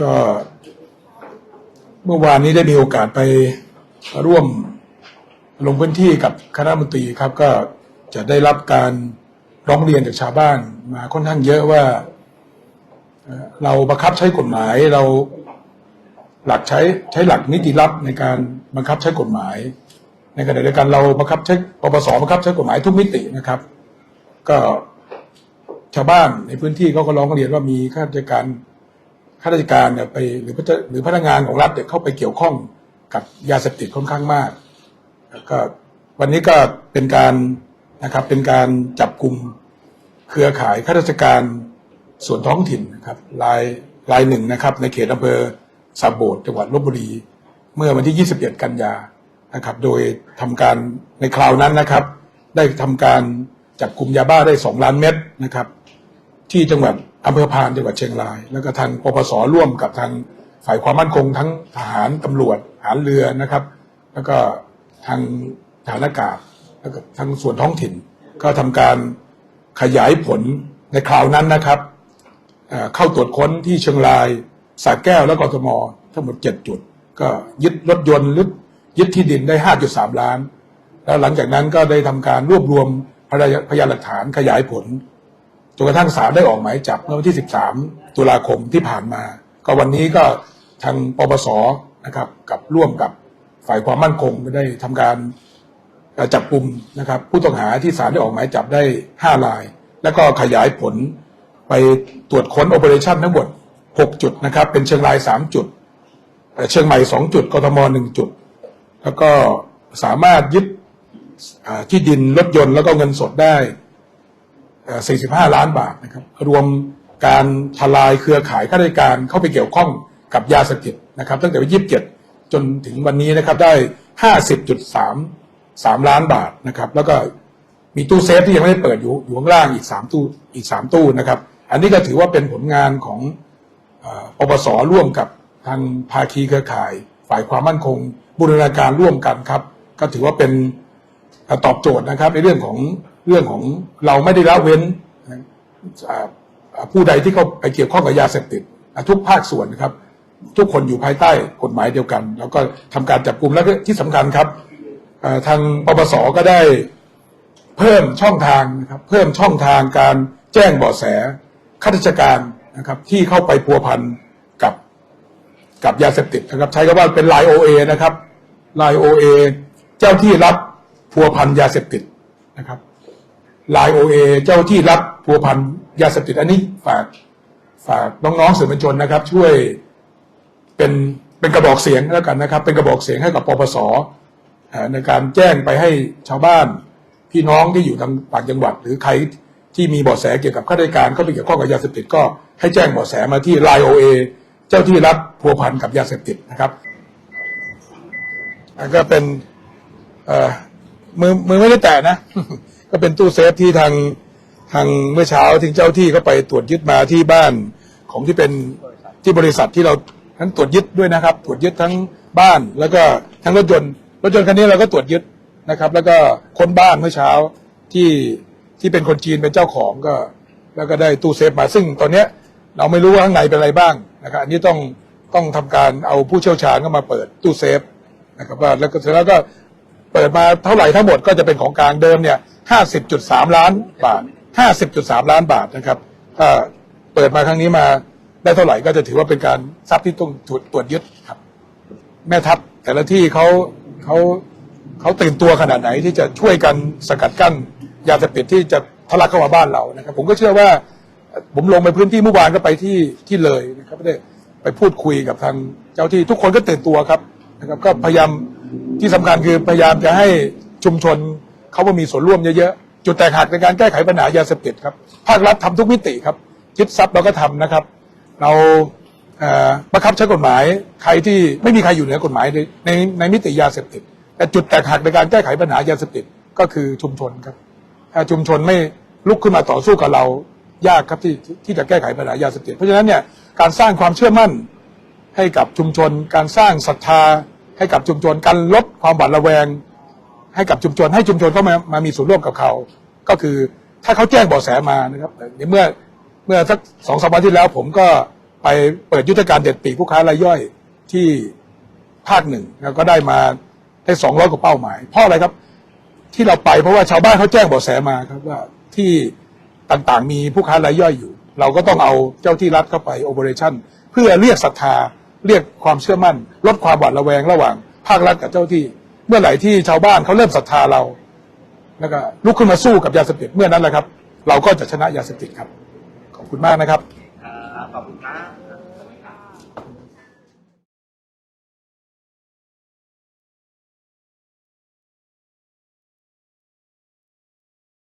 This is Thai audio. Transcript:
ก็เมื่อวานนี้ได้มีโอกาสไปร่วมลงพื้นที่กับคณะมนตรีครับ ก็จะได้รับการร้องเรียนจากชาวบ้านมาค่อนข้างเยอะว่าเอ่อเราบังคับใช้กฎหมายเราหลักใช้ใช้หลักนิติรัฐในการบังคับใช้กฎหมาย ในขณะเดียวกันเราบังคับใช้ปปสบังคับใช้กฎหมายทุกมิตินะครับ ก็ ชาวบ้านในพื้นที่เขาก็ร้องเรียนว่ามีข้าราชการข้าราชการเนี่ยไปหรือพนักหรือพนักงานของรัฐเนี่ยเข้าไปเกี่ยวข้องกับยาเสพติดค่อนข้างมากแล้วก็วันนี้ก็เป็นการนะครับเป็นการจับกลุ่มเครือข่ายข้าราชการส่วนท้องถิ่นนะครับรายรายหนึ่งนะครับ ในเขตอำเภอสาโบดจังหวัดลบบุรี เมื่อวันที่ 21 กันยานะครับ โดยทำการในคราวนั้นนะครับ ได้ทำการจับกลุ่มยาบ้าได้ 2 ล้านเม็ดนะครับ ที่จังหวัดอำเภอพานจังหวัดเชียงราย แล้วก็ทางปปสร่วมกับทางฝ่ายความมั่นคงทั้งทหารตำรวจทหารเรือนะครับ แล้วก็ทางฐานอากาศแล้วก็ทางส่วนท้องถิ่น ก็ทำการขยายผลในคราวนั้นนะครับเข้าตรวจค้นที่เชียงรายสระแก้วและกทมทั้งหมด 7 จุด ก็ยึดรถยนต์ยึดยึดที่ดินได้ 5.3 ล้าน แล้วหลังจากนั้นก็ได้ทำการรวบรวมพยานหลักฐานขยายผล จนกระทั่งศาลได้ออกหมายจับเมื่อวันที่ 13 ตุลาคมที่ผ่านมา ก็วันนี้ก็ทางปปสนะครับกับร่วมกับฝ่ายความมั่นคงได้ทำการจับกลุ่มนะครับผู้ต้องหาที่ศาลได้ออกหมายจับได้ 5 ราย แล้วก็ขยายผลไปตรวจค้นโอเปอเรชั่นทั้งหมด 6 จุดนะครับ เป็นเชียงราย 3 จุด เชียงใหม่ 2 จุดกทม 1 จุด แล้วก็สามารถยึดที่ดินรถยนต์แล้วก็เงินสดได้ 45 ล้านบาทนะครับ รวมการทลายเครือข่ายข้าราชการเข้าไปเกี่ยวข้องกับยาเสพติดนะครับ ตั้งแต่วันที่27 จนถึงวันนี้นะครับได้ 50.3 3 ล้านบาทนะครับ แล้วก็มีตู้เซฟที่ยังไม่ได้เปิดอยู่อยู่ข้างล่างอีก 3 ตู้อีก 3 ตู้นะครับ อันนี้ก็ถือว่าเป็นผลงานของอปปสร่วมกับทางภาคีเครือข่าย ฝ่ายความมั่นคงบูรณาการร่วมกันครับ ก็ถือว่าเป็นตอบโจทย์นะครับในเรื่องของ เรื่องของเราไม่ได้ละเว้นผู้ใดที่เขาไปเกี่ยวข้องกับยาเสพติดทุกภาคส่วนนะครับ ทุกคนอยู่ภายใต้กฎหมายเดียวกัน แล้วก็ทำการจับกลุ่มแล้วที่สำคัญครับทางปปสก็ได้เพิ่มช่องทางนะครับเพิ่มช่องทางการแจ้งเบาะแสข้าราชการนะครับที่เข้าไปพัวพันกับกับยาเสพติดนะครับ ใช้คำว่าเป็นไลโอเอนะครับไลโอเอเจ้าที่รับพัวพันยาเสพติดนะครับ ไลน์โอเอเจ้าที่รับพัวพันยาเสพติดอันนี้ฝากฝากน้องๆสื่อมวลชนนะครับ ช่วยเป็นเป็นกระบอกเสียงแล้วกันนะครับ เป็นกระบอกเสียงให้กับปปสในการแจ้งไปให้ชาวบ้าน พี่น้องที่อยู่ทางต่างจังหวัด หรือใครที่มีเบาะแสเกี่ยวกับข้าราชการเข้าไปเกี่ยวข้องกับยาเสพติดก็ให้แจ้งเบาะแสมาที่ไลโอเอเจ้าที่รับพัวพันกับยาเสพติดนะครับอันก็เป็นเออมือมือไม่ได้แตะนะ ก็เป็นตู้เซฟที่ทางทางเมื่อเช้าที่เจ้าที่ก็ไปตรวจยึดมาที่บ้านของที่เป็นที่บริษัทที่เราทั้งตรวจยึดด้วยนะครับ ตรวจยึดทั้งบ้านแล้วก็ทั้งรถยนต์รถยนต์คันนี้เราก็ตรวจยึดนะครับ แล้วก็คนบ้านเมื่อเช้าที่ที่เป็นคนจีนเป็นเจ้าของก็ แล้วก็ได้ตู้เซฟมาซึ่งตอนเนี้ยเราไม่รู้ว่าข้างในเป็นอะไรบ้างนะครับ อันนี้ต้องต้องทำการเอาผู้เชี่ยวชาญเข้ามาเปิดตู้เซฟนะครับว่าแล้วก็เสร็จแล้วก็เปิดมาเท่าไหร่ทั้งหมดก็จะเป็นของกลางเดิมเนี่ย ห้าสิบจุดสามล้านบาทห้าสิบจุดสามล้านบาทนะครับถ้าเปิดมาครั้งนี้มาได้เท่าไหร่ก็จะถือว่าเป็นการทรัพย์ที่ต้องตรวจตรวจยึดครับ แม่ทัพแต่ละที่เขาเขาเขาตื่นตัวขนาดไหนที่จะช่วยกันสกัดกั้นยาเสพติดที่จะทะลักเข้ามาบ้านเรานะครับ ผมก็เชื่อว่า ผมลงไปพื้นที่เมื่อวานก็ไปที่ที่เลยนะครับได้ไปพูดคุยกับทางเจ้าที่ทุกคนก็ตื่นตัวครับนะครับ ก็พยายามที่สำคัญคือพยายามจะให้ชุมชน เขาว่ามีส่วนร่วมเยอะๆ จุดแตกหักในการแก้ไขปัญหายาเสพติดครับ ภาครัฐทำทุกมิติครับยึดทรัพย์เราก็ทำนะครับ เราบังคับใช้กฎหมายใครที่ไม่มีใครอยู่เหนือกฎหมายในในในมิติยาเสพติด แต่จุดแตกหักในการแก้ไขปัญหายาเสพติดก็คือชุมชนครับถ้าชุมชนไม่ลุกขึ้นมาต่อสู้กับเรายากครับที่ที่จะแก้ไขปัญหายาเสพติดเพราะฉะนั้นเนี่ยการสร้างความเชื่อมั่นให้กับชุมชน การสร้างศรัทธาให้กับชุมชนการลดความหวาดระแวง ให้กับชุมชนให้ชุมชนเข้ามามามีส่วนร่วมกับเขา ก็คือถ้าเขาแจ้งเบาะแสมานะครับในเมื่อเมื่อสักสองสามวันที่แล้ว ผมก็ไปเปิดยุทธการเด็ดปีกผู้ค้ารายย่อยที่ภาคหนึ่งแล้วก็ได้มาได้สองร้อยกว่าเป้าหมาย เพราะอะไรครับ ที่เราไปเพราะว่าชาวบ้านเขาแจ้งเบาะแสมาครับว่าที่ต่างๆ มีผู้ค้ารายย่อยอยู่ เราก็ต้องเอาเจ้าที่รัฐเข้าไปโอเปอเรชั่นเพื่อเรียกศรัทธาเรียกความเชื่อมั่น ลดความหวาดระแวงระหว่าง ภาครัฐกับเจ้าที่ เมื่อไหร่ที่ชาวบ้านเขาเริ่มศรัทธาเราแล้วก็ลุกขึ้นมาสู้กับยาเสพติดเมื่อนั้นแหละครับ เราก็จะชนะยาเสพติดครับ ขอบคุณมากนะครับขอบคุณครับ